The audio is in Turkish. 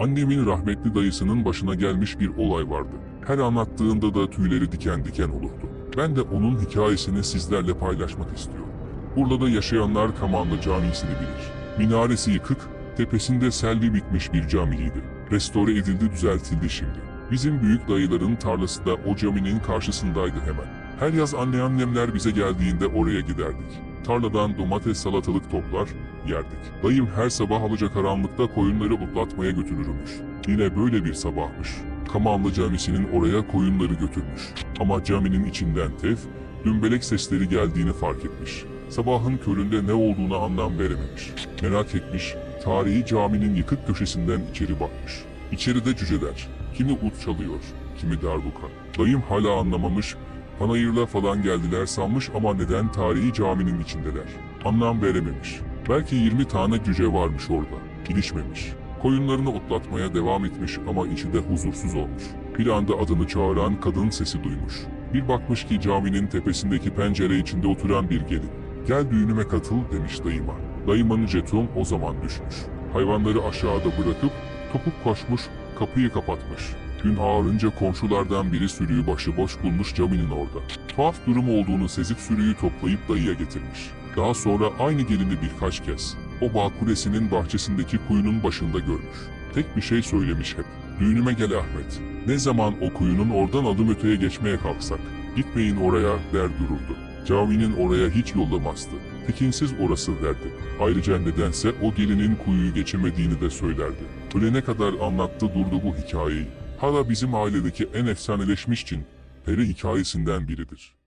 Annemin rahmetli dayısının başına gelmiş bir olay vardı. Her anlattığında da tüyleri diken diken olurdu. Ben de onun hikayesini sizlerle paylaşmak istiyorum. Urla'da yaşayanlar Kamanlı Camisi'ni bilir. Minaresi yıkık, tepesinde selvi bitmiş bir camiydi. Restore edildi düzeltildi şimdi. Bizim büyük dayıların tarlası da o caminin karşısındaydı hemen. Her yaz anneannemler bize geldiğinde oraya giderdik. Tarladan domates salatalık toplar, yerdik. Dayım her sabah alacakaranlıkta koyunları otlatmaya götürürmüş. Yine böyle bir sabahmış. Kamanlı Camisi'nin oraya koyunları götürmüş. Ama caminin içinden tef, dümbelek sesleri geldiğini fark etmiş. Sabahın köründe ne olduğuna anlam verememiş. Merak etmiş, tarihi caminin yıkık köşesinden içeri bakmış. İçeride cüceler, kimi ut çalıyor, kimi darbuka. Dayım hala anlamamış, panayırla falan geldiler sanmış ama neden tarihi caminin içindeler? Anlam verememiş. Belki 20 tane cüce varmış orada. İlişmemiş. Koyunlarını otlatmaya devam etmiş ama içi de huzursuz olmuş. Bir anda adını çağıran kadın sesi duymuş. Bir bakmış ki caminin tepesindeki pencere içinde oturan bir gelin. Gel düğünüme katıl demiş dayıma. Dayımın jeton o zaman düşmüş. Hayvanları aşağıda bırakıp topuk koşmuş, kapıyı kapatmış. Gün ağarınca komşulardan biri sürüyü başıboş bulmuş caminin orada. Tuhaf durum olduğunu sezip sürüyü toplayıp dayıya getirmiş. Daha sonra aynı gelini birkaç kez o bağ kulesinin bahçesindeki kuyunun başında görmüş. Tek bir şey söylemiş hep. Düğünüme gel Ahmet. Ne zaman o kuyunun oradan adım öteye geçmeye kalksak. Gitmeyin oraya der dururdu. Caminin oraya hiç yollamazdı. Tekinsiz orası derdi. Ayrıca nedense o gelinin kuyuyu geçemediğini de söylerdi. Ölene kadar anlattı durdu bu hikayeyi. Hala bizim ailedeki en efsaneleşmiş cin, peri hikayesinden biridir.